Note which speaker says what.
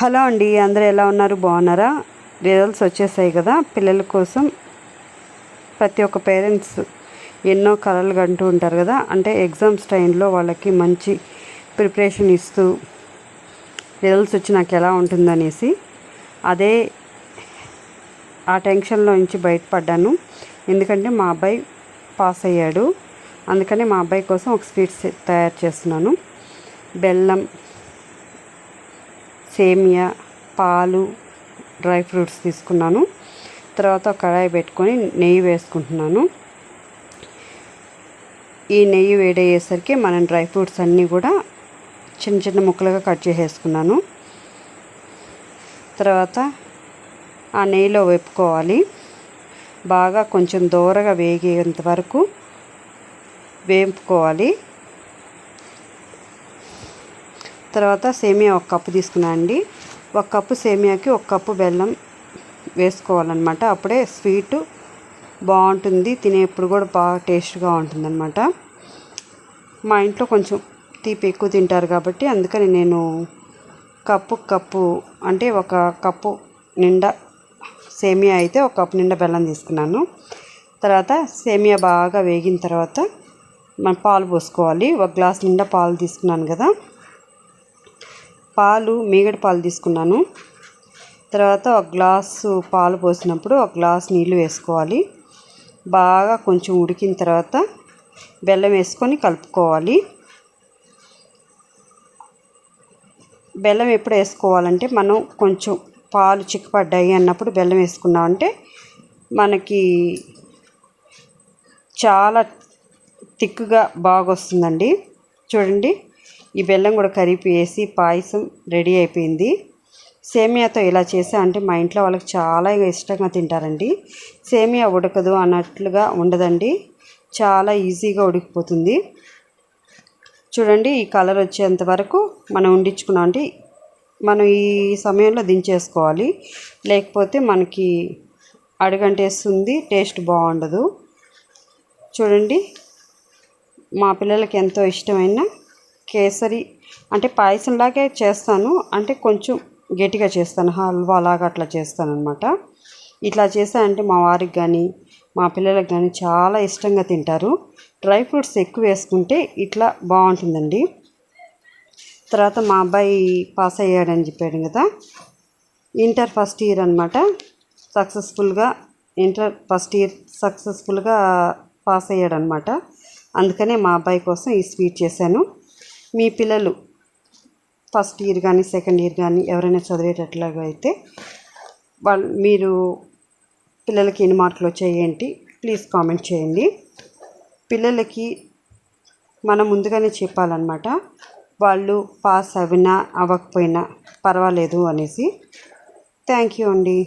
Speaker 1: Hello అండి అందరూ ఎలా ఉన్నారు? బాగున్నారా? రిజల్ట్స్ వచ్చేసాయి కదా పిల్లల కోసం ప్రతి ఒక్క పేరెంట్స్ ఎన్నో కలలు కంటూ ఉంటారు కదా అంటే ఎగ్జామ్స్ టైంలో వాళ్ళకి మంచి ప్రిపరేషన్ ఇస్తూ రిజల్ట్స్ వచ్చి నాకు ఎలా ఉంటుందనేసి అదే ఆ టెన్షన్లో నుంచి బయటపడ్డాను. ఎందుకంటే మా అబ్బాయి పాస్ అయ్యాడు. అందుకని మా అబ్బాయి కోసం ఒక స్వీట్స్ తయారు చేస్తున్నాను. బెల్లం సేమియా పాలు డ్రై ఫ్రూట్స్ తీసుకున్నాను. తర్వాత కడాయి పెట్టుకొని నెయ్యి వేసుకుంటున్నాను. ఈ నెయ్యి వేడయ్యేసరికి మనం డ్రై ఫ్రూట్స్ అన్నీ కూడా చిన్న చిన్న ముక్కలుగా కట్ చేసేసుకున్నాను. తర్వాత ఆ నెయ్యిలో వేపుకోవాలి. బాగా కొంచెం దూరగా వేగేంత వరకు వేపుకోవాలి. తర్వాత సేమియా ఒక కప్పు తీసుకున్నా అండి. ఒక కప్పు సేమియాకి ఒక కప్పు బెల్లం వేసుకోవాలన్నమాట. అప్పుడే స్వీట్ బాగుంటుంది తినేప్పుడు కూడా బాగా టేస్ట్గా ఉంటుందన్నమాట. మా ఇంట్లో కొంచెం తీపి ఎక్కువ తింటారు కాబట్టి అందుకని నేను కప్పు కప్పు అంటే ఒక కప్పు నిండా సేమియా అయితే ఒక కప్పు నిండా బెల్లం తీసుకున్నాను. తర్వాత సేమియా బాగా వేగిన తర్వాత మనం పాలు పోసుకోవాలి. ఒక గ్లాస్ నిండా పాలు తీసుకున్నాను కదా. పాలు మీగడ పాలు తీసుకున్నాను. తర్వాత ఒక గ్లాసు పాలు పోసినప్పుడు ఒక గ్లాస్ నీళ్ళు వేసుకోవాలి. బాగా కొంచెం ఉడికిన తర్వాత బెల్లం వేసుకొని కలుపుకోవాలి. బెల్లం ఎప్పుడు వేసుకోవాలంటే మనం కొంచెం పాలు చిక్కపడ్డాయి అన్నప్పుడు బెల్లం వేసుకున్నామంటే మనకి చాలా థిక్గా బాగా వస్తుందండి చూడండి. ఈ బెల్లం కూడా కరిపి వేసి పాయసం రెడీ అయిపోయింది. సేమియాతో ఇలా చేసా అంటే మా ఇంట్లో వాళ్ళకి చాలా ఇష్టంగా తింటారండి. సేమియా ఉడకదు అన్నట్లుగా ఉండదండి. చాలా ఈజీగా ఉడికిపోతుంది. చూడండి ఈ కలర్ వచ్చేంత వరకు మనం ఉండించుకున్నామంటే మనం ఈ సమయంలో దించేసుకోవాలి. లేకపోతే మనకి అడుగంటేస్తుంది టేస్ట్ బాగుండదు. చూడండి మా పిల్లలకి ఎంతో ఇష్టమైన కేసరి అంటే పాయసంలాగే చేస్తాను. అంటే కొంచెం గట్టిగా చేస్తాను. హల్వా లాగా అట్లా చేస్తాను అనమాట ఇట్లా చేసా అంటే మా వారికి కానీ మా పిల్లలకు కానీ చాలా ఇష్టంగా తింటారు. డ్రై ఫ్రూట్స్ ఎక్కువ వేసుకుంటే ఇట్లా బాగుంటుందండి. తర్వాత మా అబ్బాయి పాస్ అయ్యాడని చెప్పాడు కదా. ఇంటర్ ఫస్ట్ ఇయర్ అనమాట సక్సెస్ఫుల్గా ఇంటర్ ఫస్ట్ ఇయర్ సక్సెస్ఫుల్గా పాస్ అయ్యాడనమాట అందుకనే మా అబ్బాయి కోసం ఈ స్వీట్ చేశాను. మీ పిల్లలు ఫస్ట్ ఇయర్ కానీ సెకండ్ ఇయర్ కానీ ఎవరైనా చదివేటట్లాగా అయితే వాళ్ళు మీరు పిల్లలకి ఎన్ని మార్కులు వచ్చాయేంటి ప్లీజ్ కామెంట్ చేయండి. పిల్లలకి మనం ముందుగానే చెప్పాలన్నమాట వాళ్ళు పాస్ అవినా అవ్వకపోయినా పర్వాలేదు అనేసి. థ్యాంక్ యూ అండి.